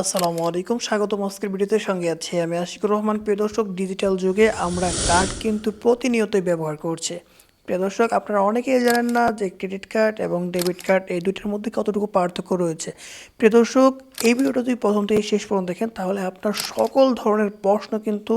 আসসালামু আলাইকুম স্বাগত আজকের ভিডিওতে। সঙ্গে আছি আমি আশিকুর রহমান। প্রিয় দর্শক ডিজিটাল যুগে আমরা কার্ড কিন্তু প্রতিনিয়তই ব্যবহার করছে। প্রিয় দর্শক, আপনারা অনেকেই জানেন না যে ক্রেডিট কার্ড এবং ডেবিট কার্ড এই দুইটার মধ্যে কতটুকু পার্থক্য রয়েছে। প্রিয় দর্শক, এই ভিডিওটা যদি প্রথম থেকে শেষ পর্যন্ত দেখেন, তাহলে আপনার সকল ধরনের প্রশ্ন কিন্তু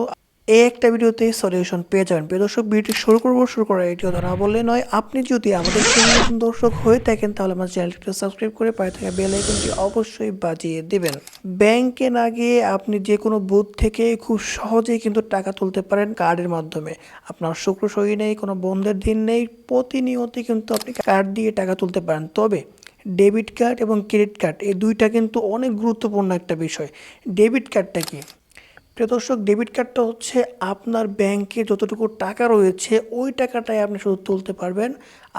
এই একটা ভিডিওতে সলিউশন পেয়ে যাবেন। প্রিয় দর্শক, ভিডিওটি শুরু করব, শুরু করার এটি কথা না বললে নয়, আপনি যদি আমাদের নতুন দর্শক হয়ে থাকেন, তাহলে আমার চ্যানেলটিকে সাবস্ক্রাইব করে পায়ে থাকা বেল আইকনটি অবশ্যই বাজিয়ে দেবেন। ব্যাংকে না গিয়ে আপনি যে কোনো বুথ থেকে খুব সহজেই কিন্তু টাকা তুলতে পারেন কার্ডের মাধ্যমে। আপনার শুক্র শনি নেই, কোনো বন্ধের দিন নেই, প্রতিনিয়তই কিন্তু আপনি কার্ড দিয়ে টাকা তুলতে পারেন। তবে ডেবিট কার্ড এবং ক্রেডিট কার্ড এই দুইটা কিন্তু অনেক গুরুত্বপূর্ণ একটা বিষয়। ডেবিট কার্ডটা কি? প্রিয় দর্শক ডেবিট কার্ডটা হচ্ছে আপনার ব্যাংকে যতটুকু টাকা রয়েছে, ওই টাকাটাই আপনি শুধু তুলতে পারবেন।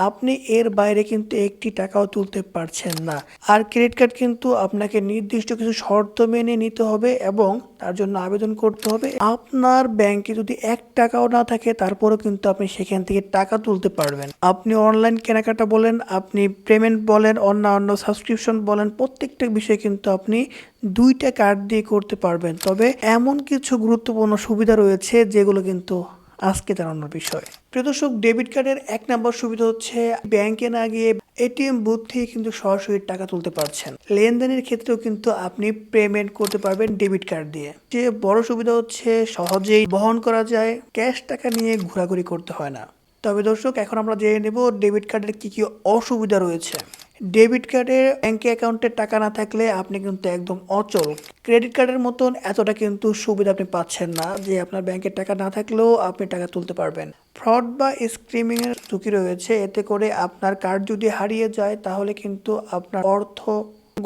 আপনি এর বাইরে কিন্তু একটি টাকাও তুলতে পারছেন না। আর ক্রেডিট কার্ড কিন্তু আপনাকে নির্দিষ্ট কিছু শর্ত মেনে নিতে হবে এবং তার জন্য আবেদন করতে হবে। আপনার ব্যাংকে যদি এক টাকাও না থাকে, তারপরেও কিন্তু আপনি সেখান থেকে টাকা তুলতে পারবেন। আপনি অনলাইন কেনাকাটা বলেন, আপনি পেমেন্ট বলেন অন্য অন্য সাবস্ক্রিপশন বলেন, প্রত্যেকটা বিষয়ে কিন্তু আপনি দুইটা কার্ড দিয়ে করতে পারবেন। তবে এমন কিছু গুরুত্বপূর্ণ সুবিধা রয়েছে, যেগুলো কিন্তু আজকে জানানোর বিষয়। প্রিয় দর্শক, ডেবিট কার্ডের এক নম্বর সুবিধা হচ্ছে ব্যাংকে না গিয়ে এটিএম বুথ থেকে কিন্তু সরাসরি টাকা তুলতে পারছেন। লেনদেনের ক্ষেত্রেও কিন্তু আপনি পেমেন্ট করতে পারবেন ডেবিট কার্ড দিয়ে। যে বড় সুবিধা হচ্ছে সহজেই বহন করা যায়, ক্যাশ টাকা নিয়ে ঘোরাঘুরি করতে হয় না। তবে দর্শক, এখন আমরা জেনে নেব ডেবিট কার্ডের কি কি অসুবিধা রয়েছে। ডেবিট কার্ডের ব্যাংক অ্যাকাউন্টে টাকা না থাকলে আপনি কিন্তু একদম অচল। ক্রেডিট কার্ডের মতন এতটা কিন্তু সুবিধা আপনি পাচ্ছেন না যে আপনার ব্যাংকের টাকা না থাকলেও আপনি টাকা তুলতে পারবেন। ফ্রড বা স্ক্রিমিংয়ের ঝুঁকি রয়েছে, এতে করে আপনার কার্ড যদি হারিয়ে যায় তাহলে কিন্তু আপনার অর্থ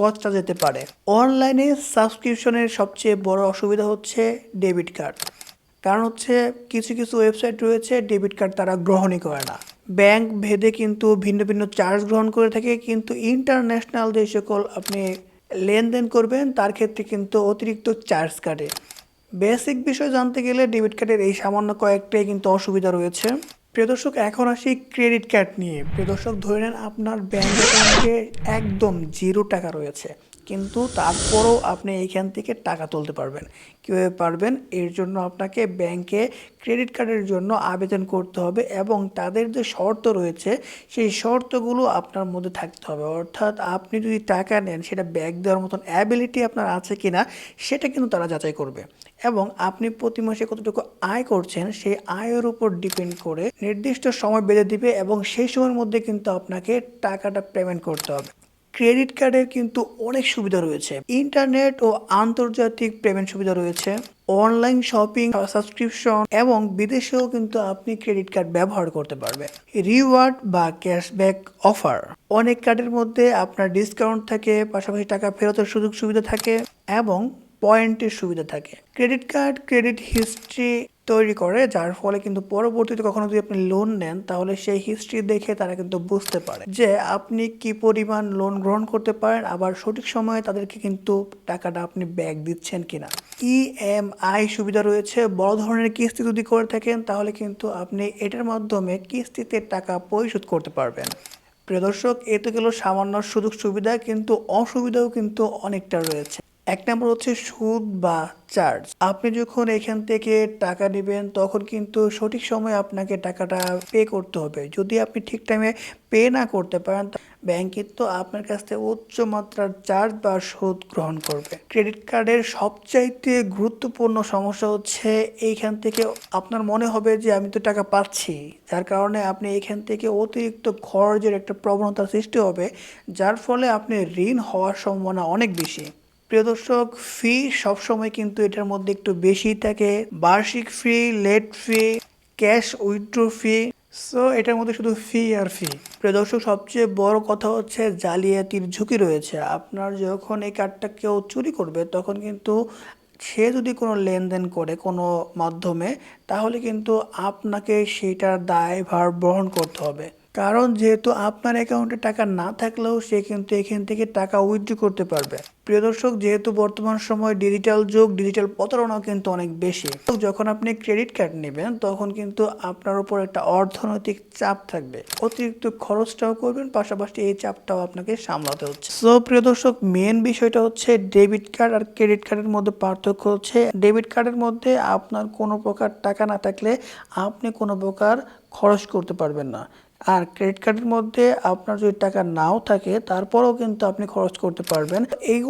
গচ্ছা যেতে পারে। অনলাইনে সাবস্ক্রিপশনের সবচেয়ে বড় অসুবিধা হচ্ছে ডেবিট কার্ড। কারণ হচ্ছে কিছু কিছু ওয়েবসাইট রয়েছে ডেবিট কার্ড তারা গ্রহণই করে না। ব্যাংক ভেদে কিন্তু ভিন্ন ভিন্ন চার্জ গ্রহণ করে থাকে, কিন্তু ইন্টারন্যাশনাল যে সকল আপনি লেনদেন করবেন, তার ক্ষেত্রে কিন্তু অতিরিক্ত চার্জ কাটে। বেসিক বিষয় জানতে গেলে ডেবিট কার্ডের এই সামান্য কয়েকটাই কিন্তু অসুবিধা রয়েছে। প্রিয় দর্শক, এখন আসি ক্রেডিট কার্ড নিয়ে। প্রিয় দর্শক, ধরে নেন আপনার ব্যাংক অ্যাকাউন্টে একদম জিরো টাকা রয়েছে। কিন্তু তারপরও আপনি এইখান থেকে টাকা তুলতে পারবেন। কীভাবে পারবেন? এর জন্য আপনাকে ব্যাংকে ক্রেডিট কার্ডের জন্য আবেদন করতে হবে এবং তাদের যে শর্ত রয়েছে, সেই শর্তগুলো আপনার মধ্যে থাকতে হবে। অর্থাৎ আপনি যদি টাকা নেন, সেটা ব্যাগ দেওয়ার মতন অ্যাবিলিটি আপনার আছে কি না সেটা কিন্তু তারা যাচাই করবে। এবং আপনি প্রতি মাসে কতটুকু আয় করছেন, সেই আয়ের উপর ডিপেন্ড করে নির্দিষ্ট সময় বেঁধে দিবে এবং সেই সময়ের মধ্যে কিন্তু আপনাকে টাকাটা পেমেন্ট করতে হবে। ক্রেডিট কার্ডের কিন্তু অনেক সুবিধা রয়েছে। ইন্টারনেট ও আন্তর্জাতিক পেমেন্ট সুবিধা রয়েছে। অনলাইন শপিং, সাবস্ক্রিপশন এবং বিদেশেও কিন্তু আপনি ক্রেডিট কার্ড ব্যবহার করতে পারবেন রিওয়ার্ড বা ক্যাশব্যাক অফার। অনেক কার্ডের মধ্যে আপনার ডিসকাউন্ট থাকে, পাশাপাশি টাকা ফেরতের সুযোগ সুবিধা থাকে এবং পয়েন্টের সুবিধা থাকে। ক্রেডিট কার্ড, ক্রেডিট হিস্ট্রি তৈরি করে, যার ফলে কিন্তু পরবর্তীতে কখনো যদি আপনি লোন নেন, তাহলে সেই হিস্ট্রি দেখে তারা কিন্তু বুঝতে পারে যে আপনি কি পরিমাণ লোন গ্রহণ করতে পারেন, আবার সঠিক সময়ে তাদেরকে কিন্তু টাকাটা আপনি ব্যাক দিচ্ছেন কিনা। ইএমআই সুবিধা রয়েছে, বড় ধরনের কিস্তি যদি করে থাকেন, তাহলে কিন্তু আপনি এটার মাধ্যমে কিস্তিতে টাকা পরিশোধ করতে পারবেন। প্রিয় দর্শক, এ তো গেল সামান্য সুযোগ সুবিধা, কিন্তু অসুবিধাও কিন্তু অনেকটা রয়েছে। এক নম্বর হচ্ছে সুদ বা চার্জ। আপনি যখন এখান থেকে টাকা নেবেন, তখন কিন্তু সঠিক সময়ে আপনাকে টাকাটা পে করতে হবে। যদি আপনি ঠিক টাইমে পে না করতে পারেন ব্যাংক কিন্তু আপনার কাছ থেকে উচ্চ মাত্রার চার্জ বা সুদ গ্রহণ করবে। ক্রেডিট কার্ডের সবচাইতে গুরুত্বপূর্ণ সমস্যা হচ্ছে, এইখান থেকে আপনার মনে হবে যে আমি তো টাকা পাচ্ছি। যার কারণে আপনি এখান থেকে অতিরিক্ত খরচের একটা প্রবণতা সৃষ্টি হবে, যার ফলে আপনি ঋণ হওয়ার সম্ভাবনা অনেক বেশি। প্রিয় দর্শক ফি সবসময় কিন্তু এটার মধ্যে একটু বেশি থাকে। বার্ষিক fee late fee cash withdraw fee so এটার মধ্যে শুধু ফি আর ফি প্রিয় দর্শক, সবচেয়ে বড় কথা হচ্ছে জালিয়াতির ঝুঁকি রয়েছে। আপনার যখন এই কার্ডটা কেউ চুরি করবে, তখন কিন্তু সে যদি কোনো লেনদেন করে কোনো মাধ্যমে, তাহলে কিন্তু আপনাকে সেইটার দায়ভার বহন করতে হবে। কারণ যেহেতু আপনার অ্যাকাউন্টে টাকা না থাকলেও সে কিন্তু এখান থেকে টাকা উইথড্র করতে পারবে। প্রিয় দর্শক, যেহেতু বর্তমান সময় ডিজিটাল যুগ ডিজিটাল প্রতারণাও কিন্তু অনেক বেশি। যখন আপনি ক্রেডিট কার্ড নেবেন, তখন কিন্তু আপনার উপর একটা অর্থনৈতিক চাপ থাকবে। অতিরিক্ত খরচটাও করবেন, পাশাপাশি এই চাপটাও আপনাকে সামলাতে হচ্ছে। সো প্রিয় দর্শক মেন বিষয়টা হচ্ছে ডেবিট কার্ড আর ক্রেডিট কার্ডের মধ্যে পার্থক্য হচ্ছে ডেবিট কার্ডের মধ্যে আপনার কোনো প্রকার টাকা না থাকলে আপনি কোনো প্রকার খরচ করতে পারবেন না। আর ক্রেডিট কার্ডের মধ্যে আপনার যদি টাকা নাও থাকে, তারপরেও কিন্তু আপনি খরচ করতে পারবেন।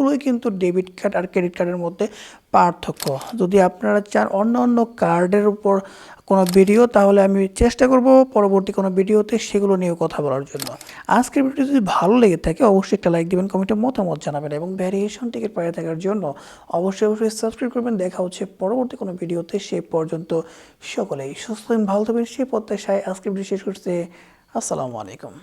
এইগুলোই কিন্তু ডেবিট কার্ড আর ক্রেডিট কার্ডের মধ্যে পার্থক্য। যদি আপনারা চান অন্য অন্য কার্ডের উপর কোনো ভিডিও, তাহলে আমি চেষ্টা করব পরবর্তী কোনো ভিডিওতে সেগুলো নিয়ে কথা বলার জন্য। আজকের ভিডিও যদি ভালো লেগে থাকে, অবশ্যই একটা লাইক দিবেন, কমেন্টে মতামত জানাবেন এবং ভ্যারিয়েশন টিকিট পাড়ে থাকার জন্য অবশ্যই অবশ্যই সাবস্ক্রাইব করবেন। দেখা হচ্ছে পরবর্তী কোনো ভিডিওতে। সে পর্যন্ত সকলেই সুস্থ ভালো থাকবেন সে প্রত্যাশায় আজকের ভিডিও শেষ করতে আসসালামু আলাইকুম।